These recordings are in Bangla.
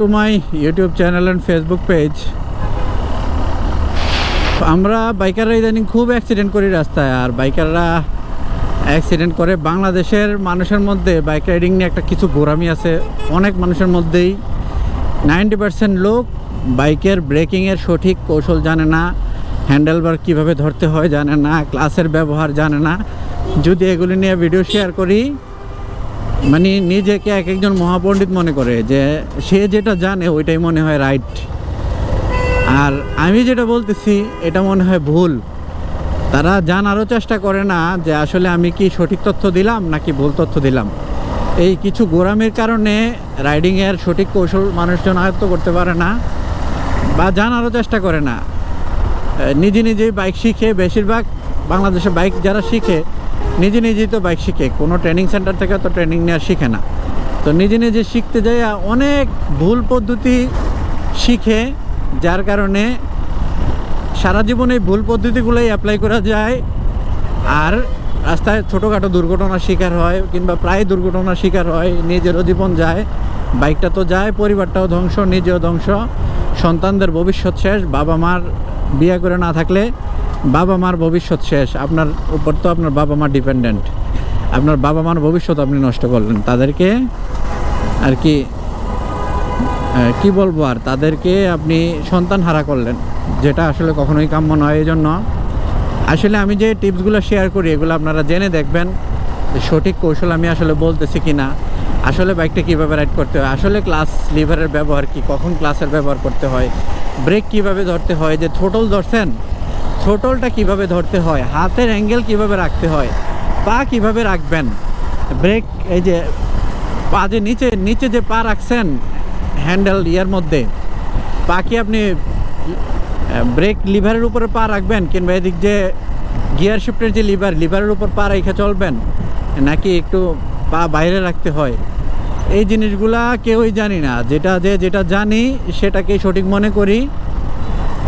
To my YouTube channel and Facebook page আমরা বাইকাররা ইদানিং খুব অ্যাক্সিডেন্ট করি রাস্তায়, আর বাইকাররা অ্যাক্সিডেন্ট করে বাংলাদেশের মানুষের মধ্যে বাইক রাইডিং নিয়ে একটা কিছু গোরামি আছে। অনেক মানুষের মধ্যেই নাইনটি পার্সেন্ট লোক বাইকের ব্রেকিংয়ের সঠিক কৌশল জানে না হ্যান্ডেলবার কীভাবে ধরতে হয় জানে না ক্লাসের ব্যবহার জানে না। যদি এগুলি নিয়ে ভিডিও শেয়ার করি মানে নিজেকে এক একজন মহাপণ্ডিত মনে করে যে সে যেটা জানে ওইটাই মনে হয় রাইট। আর আমি যেটা বলতেছি, এটা মনে হয় ভুল। তারা জানারও চেষ্টা করে না যে আসলে আমি কি সঠিক তথ্য দিলাম নাকি ভুল তথ্য দিলাম। এই কিছু গোরামির কারণে রাইডিংয়ের সঠিক কৌশল মানুষজন আয়ত্ত করতে পারে না বা জানারও চেষ্টা করে না। নিজে নিজেই বাইক শিখে, বেশিরভাগ বাংলাদেশে বাইক যারা শিখে নিজে নিজেই তো বাইক শিখে। কোনো ট্রেনিং সেন্টার থেকে তো ট্রেনিং নেওয়া শিখে না। তো নিজে নিজে শিখতে যাই অনেক ভুল পদ্ধতি শিখে, যার কারণে সারা জীবনে এই ভুল পদ্ধতিগুলোই অ্যাপ্লাই করা যায়। আর রাস্তায় ছোটোখাটো দুর্ঘটনার শিকার হয়, কিংবা প্রায় দুর্ঘটনার শিকার হয়, নিজেরও জীবন যায়। বাইকটা তো যায়, পরিবারটাও ধ্বংস, নিজেও ধ্বংস। সন্তানদের ভবিষ্যৎ শেষ বাবা মার বিয়ে করে না থাকলে বাবা মার ভবিষ্যৎ শেষ, আপনার উপর তো আপনার বাবা মা ডিপেন্ডেন্ট আপনার বাবা মার ভবিষ্যৎ আপনি নষ্ট করলেন। তাদেরকে আর কি কি বলব আর, তাদেরকে আপনি সন্তান হারা করলেন, যেটা আসলে কখনোই কাম্য নয় এই জন্য আসলে আমি যে টিপসগুলো শেয়ার করি, এগুলো আপনারা জেনে দেখবেন সঠিক কৌশল আমি আসলে বলতেছি কি না আসলে বাইকটা কীভাবে রাইড করতে হয়? আসলে ক্লাস লিভারের ব্যবহার কি? কখন ক্লাসের ব্যবহার করতে হয়? ব্রেক কীভাবে ধরতে হয়? যে থোটল ধরছেন থ্রোটলটা কীভাবে ধরতে হয়, হাতের অ্যাঙ্গেল কীভাবে রাখতে হয়, পা কীভাবে রাখবেন ব্রেক এই যে পা যে নিচে নিচে যে পা রাখছেন হ্যান্ডেল ইয়ার মধ্যে পা কি আপনি ব্রেক লিভারের উপরে পা রাখবেন কিংবা এদিক যে গিয়ার শিফটের যে লিভার লিভারের উপর পা রেখে চলবেন, নাকি একটু পা বাইরে রাখতে হয়, এই জিনিসগুলা কেউই জানি না। যেটা যে যেটা জানি, সেটাকেই সঠিক মনে করি।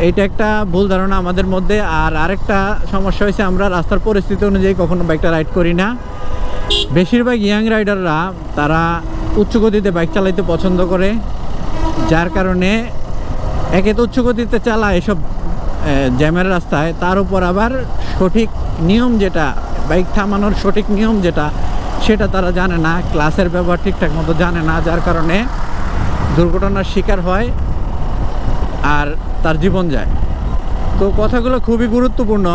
এইটা একটা ভুল ধারণা আমাদের মধ্যে। আর আরেকটা সমস্যা হয়েছে আমরা রাস্তার পরিস্থিতি অনুযায়ী কখনো বাইকটা রাইড করি না। বেশিরভাগ ইয়াং রাইডাররা, তারা উচ্চ গতিতে বাইক চালাইতে পছন্দ করে, যার কারণে একে তো উচ্চ গতিতে চালায় এসব জ্যামের রাস্তায়, তার উপর আবার সঠিক নিয়ম যেটা, বাইক থামানোর সঠিক নিয়ম যেটা, সেটা তারা জানে না, ক্লাসের ব্যবহার ঠিকঠাক মতো জানে না, যার কারণে দুর্ঘটনার শিকার হয়। আর তার জীবন যায়। তো কথাগুলো খুবই গুরুত্বপূর্ণ,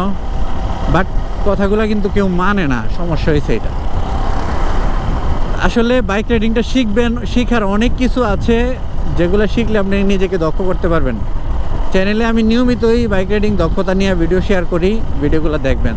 বাট কথাগুলো কিন্তু কেউ মানে না, সমস্যা হয়েছে এটা। আসলে বাইক রাইডিংটা শিখবেন, শিখার অনেক কিছু আছে, যেগুলো শিখলে আপনি নিজেকে দক্ষ করতে পারবেন। চ্যানেলে আমি নিয়মিতই বাইক রাইডিং দক্ষতা নিয়ে ভিডিও শেয়ার করি, ভিডিওগুলো দেখবেন।